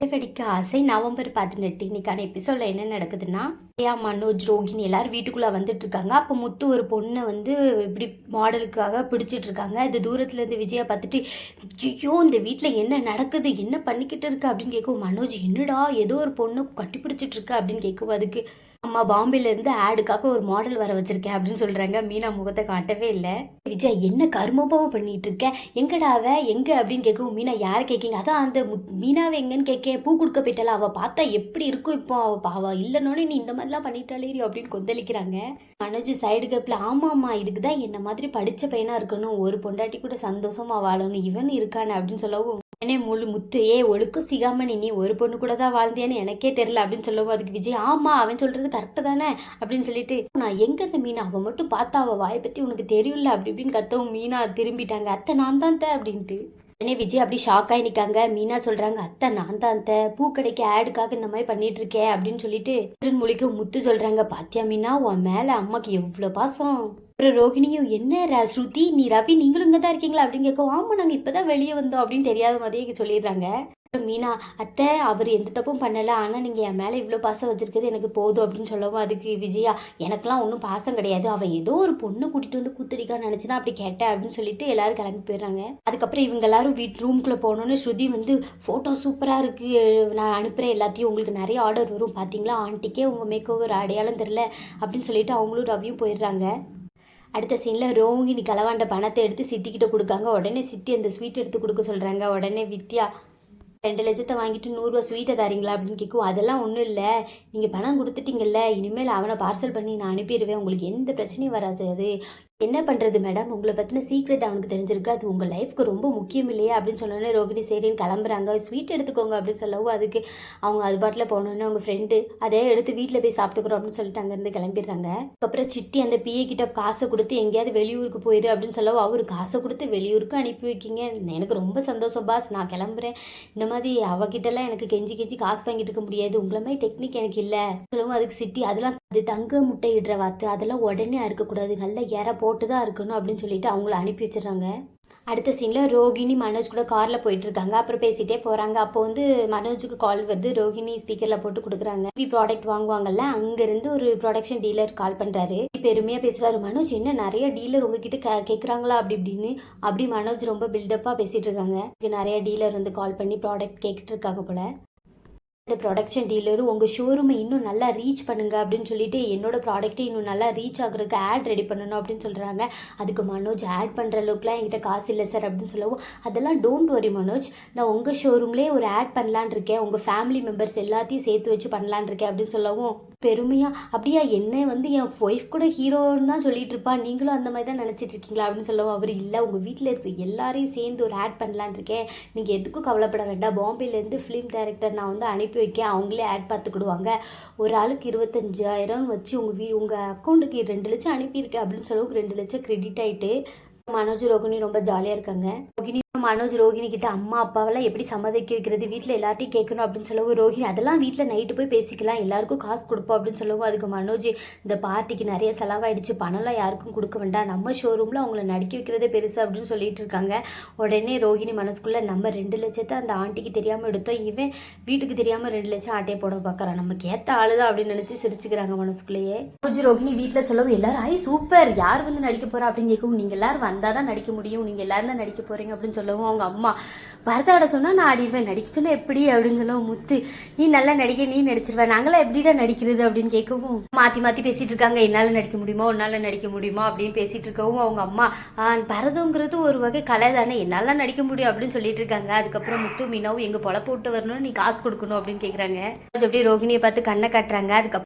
கடிக்க ஆசை. நவம்பர் பதினெட்டு இன்னைக்கான எபிசோட்ல என்ன நடக்குதுன்னா ஏயா மனோஜ் ரோகிணி எல்லாரும் வீட்டுக்குள்ள வந்துட்டு இருக்காங்க அப்போ முத்து ஒரு பொண்ணை வந்து இப்படி மாடலுக்காக பிடிச்சிட்டு இருக்காங்க இது தூரத்துல இருந்து விஜயா பார்த்துட்டு ஐயோ இந்த வீட்டில் என்ன நடக்குது? என்ன பண்ணிக்கிட்டு இருக்கு? அப்படின்னு கேட்கும் மனோஜ் என்னடா ஏதோ ஒரு பொண்ணை கட்டி பிடிச்சிட்டு அப்படின்னு கேட்கும் அதுக்கு அம்மா பாம்பேல இருந்து ஆடுக்காக ஒரு மாடல் வர வச்சிருக்கேன் அப்படின்னு சொல்றாங்க. மீனா முகத்தை காட்டவே இல்லை. விஜய் என்ன கர்மபாவம் பண்ணிட்டு இருக்க எங்கடா அவ? எங்க? அப்படின்னு கேட்கவும் மீனா யார் கேட்கீங்க அதான் அந்த மீனாவை எங்கன்னு கேட்கேன் பூ கொடுக்க போயிட்டால. அவ பார்த்தா எப்படி இருக்கும் இப்போ? அவ பாவா இல்லைனோடனே நீ இந்த மாதிரிலாம் பண்ணிட்டாலே அப்படின்னு கொந்தளிக்கிறாங்க. மனோஜ் சைடு கப்பில் ஆமாம்மா இதுக்கு தான் என்ன மாதிரி படித்த பையனா இருக்கணும். ஒரு பொண்டாட்டி கூட சந்தோஷமா வாழணும். இவன் இருக்கானே அப்படின்னு சொல்லவும் ஏனே முழு முத்து ஏ ஒழுக்கும் சிகாமணி நீ ஒரு பொண்ணு கூட தான் வாழ்ந்தியான்னு எனக்கே தெரியல அப்படின்னு சொல்லவும் அதுக்கு விஜய் ஆமா அவன் சொல்றது கரெக்டு தானே அப்படின்னு சொல்லிட்டு நான் எங்க இந்த மீனா? அவன் மட்டும் பார்த்தா அவ வாயை பத்தி உனக்கு தெரியல அப்படி இப்படின்னு கத்தவும் மீனா திரும்பிட்டாங்க. அத்தை நான் தான் தான் அப்படின்ட்டு. உடனே விஜய் அப்படி ஷாக் ஆகி நிற்காங்க மீனா சொல்றாங்க அத்தை நான் தான் அத்தை பூக்கடைக்கு ஆடுக்காக இந்த மாதிரி பண்ணிட்டு இருக்கேன் அப்படின்னு சொல்லிட்டு திருமொழிக்கு முத்து சொல்றாங்க பாத்தியா மீனா உன் மேல அம்மாக்கு எவ்வளோ பாசம்? அப்புறம் ரோகிணியும் என்ன ரா ஸ்ருதி நீ ரவி நீங்களும் இங்கே தான் இருக்கீங்களா? அப்படின்னு கேட்க ஆமாம் நாங்கள் இப்போ தான் வெளியே வந்தோம் அப்படின்னு தெரியாத மாதிரியே சொல்லிடுறாங்க. அப்புறம் மீனா அத்தை அவர் எந்த தப்பும் பண்ணலை. ஆனால் நீங்கள் என் மேலே இவ்வளோ பாசம் வச்சுருக்குது எனக்கு போதும் அப்படின்னு சொல்லவும் அதுக்கு விஜயா எனக்கெல்லாம் ஒன்றும் பாசம் கிடையாது. அவன் ஏதோ ஒரு பொண்ணு கூட்டிகிட்டு வந்து கூத்தடிக்கான்னு நினச்சி தான் அப்படி கேட்டேன் அப்படின்னு சொல்லிட்டு எல்லாரும் கிளம்பி போயிடுறாங்க. அதுக்கப்புறம் இவங்க எல்லாரும் வீட் ரூம்குள்ளே போனோன்னு ஸ்ருதி வந்து ஃபோட்டோ சூப்பராக இருக்குது நான் அனுப்புகிறேன் எல்லாத்தையும். உங்களுக்கு நிறைய ஆர்டர் வரும். பார்த்தீங்களா ஆண்டிக்கே உங்கள் மேக் ஓவர் அடையாளம் தெரில அப்படின்னு சொல்லிட்டு அவங்களும் ரவியும் போயிடுறாங்க. அடுத்த சீனில் ரோஹிணி களவாண்ட பணத்தை எடுத்து சிட்டிக்கிட்ட கொடுக்காங்க. உடனே சிட்டி அந்த ஸ்வீட் எடுத்து கொடுக்க சொல்கிறாங்க உடனே வித்யா ரெண்டு லட்சத்தை வாங்கிட்டு நூறுரூவா ஸ்வீட்டை தரீங்களா அப்படின்னு கேட்கும் அதெல்லாம் ஒன்றும் இல்லை. நீங்கள் பணம் கொடுத்துட்டீங்கல்ல. இனிமேல் அவனை பார்சல் பண்ணி நான் அனுப்பிடுவேன். உங்களுக்கு எந்த பிரச்சனையும் வராது. அது என்ன பண்ணுறது மேடம் உங்களை பற்றின சீக்ரெட் அவனுக்கு தெரிஞ்சிருக்கு. அது உங்கள் லைஃப்க்கு ரொம்ப முக்கியம் இல்லையா? அப்படின்னு சொன்னோன்னே ரோகிணி சரின்னு கிளம்புறாங்க. ஸ்வீட் எடுத்துக்கோங்க அப்படின்னு சொல்லவும் அதுக்கு அவங்க அது பாட்டில் போனோன்னே அவங்க ஃப்ரெண்டு அதே எடுத்து வீட்டில் போய் சாப்பிட்டுக்கிறோம் அப்படின்னு சொல்லிட்டு அங்கேருந்து கிளம்பிடுறாங்க. அதுக்கப்புறம் சிட்டி அந்த பிஏ கிட்ட காசை கொடுத்து எங்கேயாவது வெளியூருக்கு போயிரு அப்படின்னு சொல்லவும் அவர் காசை கொடுத்து வெளியூருக்கு அனுப்பி வைக்கிங்க. எனக்கு ரொம்ப சந்தோஷம் பாஸ் நான் கிளம்புறேன். இந்த மாதிரி அவகிட்டலாம் எனக்கு கெஞ்சி கெஞ்சி காசு வாங்கிட்டு இருக்க முடியாது. உங்களை மாதிரி டெக்னிக் எனக்கு இல்லை. சொல்லவும் அதுக்கு சிட்டி அதெல்லாம் அது தங்க முட்டை இடுற வாத்து. அதெல்லாம் உடனே அறுக்கக்கூடாது. நல்லா இற போட்டு தான் இருக்கணும் அப்படின்னு சொல்லிட்டு அவங்கள அனுப்பி வச்சிடுறாங்க. அடுத்த சீனில் ரோகிணி மனோஜ் கூட காரில் போயிட்டு இருக்காங்க. அப்புறம் பேசிகிட்டே போகிறாங்க அப்போ வந்து மனோஜுக்கு கால் வருது ரோகிணி ஸ்பீக்கரில் போட்டு கொடுக்குறாங்க. டிவி ப்ராடக்ட் வாங்குவாங்கல்ல அங்கேருந்து ஒரு ப்ரொடக்ஷன் டீலர் கால் பண்ணுறாரு பெருமையாக பேசுகிறாரு மனோஜ் என்ன நிறைய டீலர் உங்ககிட்ட கே கேட்குறாங்களா அப்படி இப்படின்னு அப்படி மனோஜ் ரொம்ப பில்டப்பாக பேசிகிட்டு இருக்காங்க. நிறைய டீலர் வந்து கால் பண்ணி ப்ராடக்ட் கேட்டுட்டு இருக்காங்க போல. இந்த ப்ரொடக்ஷன் டீலரும் உங்கள் ஷோரூமை இன்னும் நல்லா ரீச் பண்ணுங்க அப்படின்னு சொல்லிட்டு என்னோட ப்ராடக்ட்டை இன்னும் நல்லா ரீச் ஆகுறதுக்கு ஆட் ரெடி பண்ணணும் அப்படின்னு சொல்கிறாங்க அதுக்கு மனோஜ் ஆட் பண்ணுற அளவுக்குலாம் என்கிட்ட காசு இல்லை சார் அப்படின்னு சொல்லவும் அதெல்லாம் டோன்ட் வரி மனோஜ். நான் உங்கள் ஷோரூம்லேயே ஒரு ஆட் பண்ணலான் இருக்கேன். உங்கள் ஃபேமிலி மெம்பர்ஸ் எல்லாத்தையும் சேர்த்து வச்சு பண்ணலான் இருக்கேன். அப்படின்னு சொல்லவும் பெருமையாக அப்படியா? என்ன வந்து என் ஒய்ஃப் கூட ஹீரோன்னு தான் சொல்லிட்டு இருப்பா. நீங்களும் அந்த மாதிரி தான் நினச்சிட்டு இருக்கீங்களா? அப்படின்னு சொல்லவும் அவர் இல்லை உங்கள் வீட்டில் இருக்கிற எல்லாரையும் சேர்ந்து ஒரு ஆட் பண்ணலான் இருக்கேன். நீங்கள் எதுக்கும் கவலைப்பட வேண்டாம். பாம்பேலேருந்து ஃபிலிம் டைரக்டர் நான் வந்து அனுப்பி வைக்கேன். அவங்களே ஆட் பார்த்துக்கிடுவாங்க. ஒரு ஆளுக்கு இருபத்தஞ்சாயிரம் வச்சு உங்கள் வீ உங்கள் அக்கௌண்ட்டுக்கு ரெண்டு லட்சம் அனுப்பியிருக்கேன். அப்படின்னு சொல்லவும் ரெண்டு லட்சம் கிரெடிட் ஆகிட்டு மனோஜ் ரோகிணி ரொம்ப ஜாலியாக இருக்காங்க. ரோகிணி மனோஜ் ரோஹிணி கிட்ட அம்மா அப்பாவெல்லாம் எப்படி சம்மதிக்க வைக்கிறது வீட்டில் எல்லார்ட்டையும் கேட்கணும் அப்படின்னு சொல்லவும் ரோகிணி அதெல்லாம் வீட்டில் நைட்டு போய் பேசிக்கலாம் எல்லாருக்கும் காசு கொடுப்போம் அப்படின்னு சொல்லவும் அதுக்கு மனோஜ் இந்த பார்ட்டிக்கு நிறைய செலவாயிடுச்சு பணம்லாம் யாருக்கும் கொடுக்க வேண்டாம் நம்ம ஷோரூமில் அவங்கள நடிக்க வைக்கிறதே பெருசு அப்படின்னு சொல்லிட்டு இருக்காங்க. உடனே ரோகிணி மனசுக்குள்ளே நம்ம ரெண்டு லட்சத்தை அந்த ஆண்டிக்கு தெரியாமல் எடுத்தோம் இவன் வீட்டுக்கு தெரியாமல் ரெண்டு லட்சம் ஆட்டையை போட பார்க்குறான் நமக்கு ஏற்ற ஆளுதான் அப்படின்னு நினச்சி சிரிச்சுக்கிறாங்க மனசுக்குள்ளேயே. மனோஜ் ரோஹிணி வீட்டில் சொல்லவும் எல்லாரும் ஐ சூப்பர் யார் வந்து நடிக்க போகிறா அப்படின்னு கேட்கவும் நீங்கள் எல்லாரும் வந்தால் தான் நடிக்க முடியும் நீங்கள் எல்லாரும் தான் நடிக்க போகிறீங்க அப்படின்னு சொல்லவும் அவங்க அம்மா பரதாட சொன்னால் நான் ஆடிடுவேன் நடிக்க சொன்னா எப்படி? அப்படின்னு சொல்லவும் முத்து நீ நல்லா நடிக்க நீ நடிச்சிருவேன் நாங்களாம் எப்படிடா நடிக்கிறது? அப்படின்னு கேட்கவும் மாற்றி மாற்றி பேசிட்டு இருக்காங்க. என்னால் நடிக்க முடியுமா? உன்னால் நடிக்க முடியுமா? அப்படின்னு பேசிட்டு இருக்கவும் அவங்க அம்மா பரதங்கிறது ஒரு வகை கலை தானே. என்னால் நடிக்க முடியும். அப்படின்னு சொல்லிட்டு இருக்காங்க. அதுக்கப்புறம் முத்து மீனாவும் எங்கள் பொழப்பு விட்டு வரணும் நீ காசு கொடுக்கணும். அப்படின்னு கேட்குறாங்க அப்படியே ரோகிணியை பார்த்து கண்ணை காட்டுறாங்க. அதுக்கப்புறம்